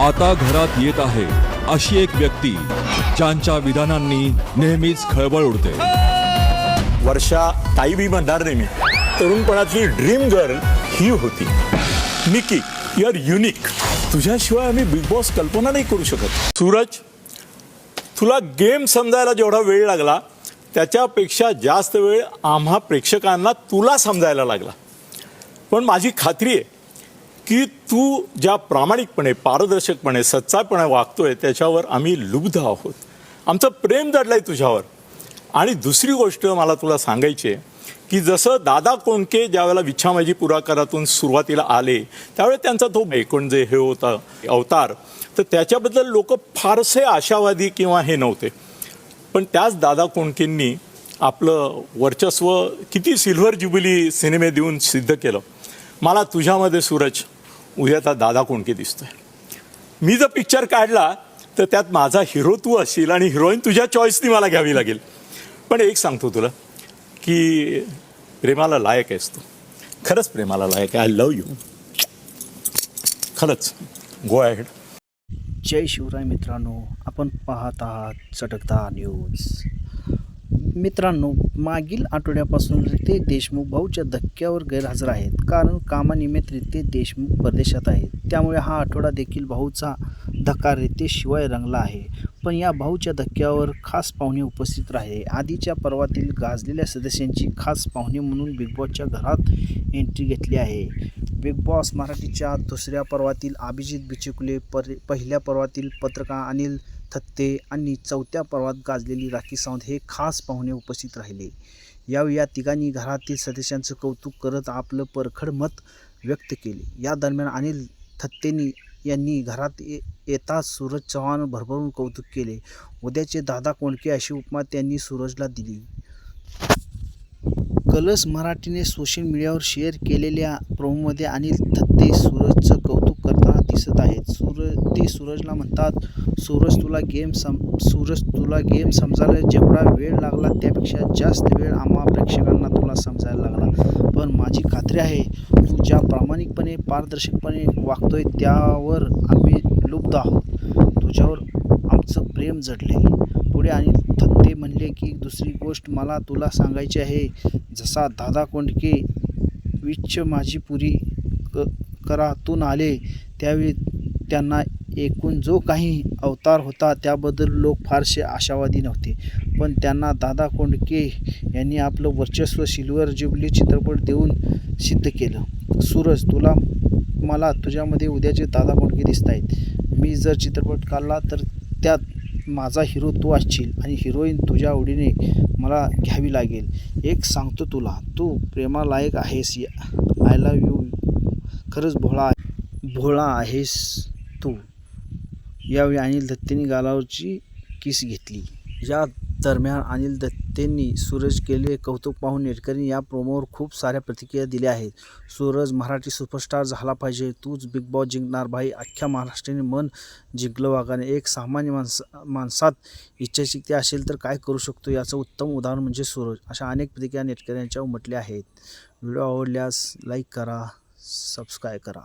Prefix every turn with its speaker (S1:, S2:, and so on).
S1: आता घरात येत आहे अशी एक व्यक्ती ज्यांच्या विधानांनी नेहमीच खळबळ उडते.
S2: वर्षा ताई बी म्हणणार नाही मी. तरुणपणातली ड्रीम गर्ल ही होती. Nikki your unique. तुझ्याशिवाय आम्ही बिग बॉस कल्पना नाही करू शकत. सूरज तुला गेम समजायला जेवढा वेळ लागला त्याच्यापेक्षा जास्त वेळ आम्हा प्रेक्षकांना तुला समजायला लागला. पण माझी खात्री आहे की तू ज्या प्रामाणिकपणे पारदर्शकपणे सच्चापणे वागतोय त्याच्यावर आम्ही लुब्ध आहोत. आमचं प्रेम जडलंय तुझ्यावर. आणि दुसरी गोष्ट मला तुला सांगायची आहे की जसं दादा कोणके ज्यावेळेला विच्छामाजी पुराकारातून सुरुवातीला आले त्यावेळेस त्यांचा तो एकूण जे हे होता अवतार तर त्याच्याबद्दल लोक फारसे आशावादी किंवा हे नव्हते. पण त्याच दादा कोणकेंनी आपलं वर्चस्व किती सिल्व्हर ज्युबिली सिनेमे देऊन सिद्ध केलं. मला तुझ्यामध्ये सूरज उद्या आता दादा कोणके दिसतोय? मी जर पिक्चर काढला तर त्यात माझा हिरो तू असेल आणि हिरोईन तुझ्या चॉईसनी मला घ्यावी लागेल. पण एक सांगतो तुला की प्रेमाला लायक आहेस तू. खरंच प्रेमाला लायक आहे. आय लव यू खरंच. गो अहेड
S3: जय शिवराय मित्रांनो आपण पाहत आहात चटकदा न्यूज मित्रांनो मागील आठवड्यापासून रिते देशमुख भाऊच्या धक्क्यावर गैरहजर आहेत. कारण कामानिमित्त रिते देशमुख परदेशात आहेत. त्यामुळे हा आठवडा देखील भाऊचा धक्का रितेशिवाय रंगला आहे. पण या भाऊच्या धक्क्यावर खास पाहुणे उपस्थित राहिले. आधीच्या पर्वातील गाजलेल्या सदस्यांची खास पाहुणे म्हणून बिग बॉसच्या घरात एंट्री घेतली आहे. बिग बॉस मराठीच्या दुसऱ्या पर्वातील अभिजित बिचुकले पर पहिल्या पर्वातील पत्रकार अनिल थत्ते आणि चौथ्या पर्वात गाजलेली राखी सावंत हे खास पाहुणे उपस्थित राहिले. यावेळी या तिघांनी घरातील सदस्यांचं कौतुक करत आपलं परखड मत व्यक्त केले. या दरम्यान अनिल थत्तेनी यांनी घरात ये येताच सूरज चव्हाण भरभरून कौतुक केले. उद्याचे दादा कोंडके अशी उपमा त्यांनी सूरजला दिली. कलस मराठीने सोशल मीडियावर शेअर केलेल्या प्रोमोमध्ये अनिल थत्ते सूरजचं कौतुक करताना दिसत आहेत. सूरज ते सूरजला म्हणतात. सूरज तुला गेम सम सूरज तुला गेम समजायला जेवढा वेळ लागला त्यापेक्षा जास्त वेळ आम्हा प्रेक्षकांना तुला समजायला लागला. पण माझी खात्री आहे तू ज्या प्रामाणिकपणे पारदर्शकपणे वागतोय त्यावर आम्ही लुप्त आहोत. तुझ्यावर आमचं प्रेम जडले. पुढे आणि थत्ते म्हणले की दुसरी गोष्ट मला तुला सांगायची आहे. जसा दादा कोंडके विच्छ माझी पुरी क करातून आले त्यावेळी त्यांना एकूण जो काही अवतार होता त्याबद्दल लोक फारसे आशावादी नव्हते. पण त्यांना दादा कोंडके यांनी आपलं वर्चस्व सिल्वर जुबली चित्रपट देऊन सिद्ध केलं. सूरज तुला मला तुझ्यामध्ये उद्याचे दादा कोंडके दिसत आहेत मी जर चित्रपट काढला तर त्यात माझा हिरो तू असशील आणि हिरोईन तुझ्या आवडीने मला घ्यावी लागेल. एक सांगतो तुला तू प्रेमालायक आहेस. आय लव यू खरंच भोळा भोळा आहेस. तू. यावेळी अनिल दत्तेंनी गालावरची किस घेतली. या दरम्यान अनिल दत्तेंनी सूरज केले कौतुक पाहून नेटकरी या प्रोमोवर खूप साऱ्या प्रतिक्रिया दिल्या आहेत. सूरज मराठी सुपरस्टार झाला पाहिजे. तूच बिग बॉस जिंकणार भाई अख्ख्या महाराष्ट्राने मन जिंकलं वागाने एक सामान्य माणसा माणसात इच्छाशक्ती असेल तर काय करू शकतो याचं उत्तम उदाहरण म्हणजे सूरज. अशा अनेक प्रतिक्रिया नेटकऱ्यांच्या उमटल्या आहेत. व्हिडिओ आवडल्यास लाईक करा सबस्क्राईब करा.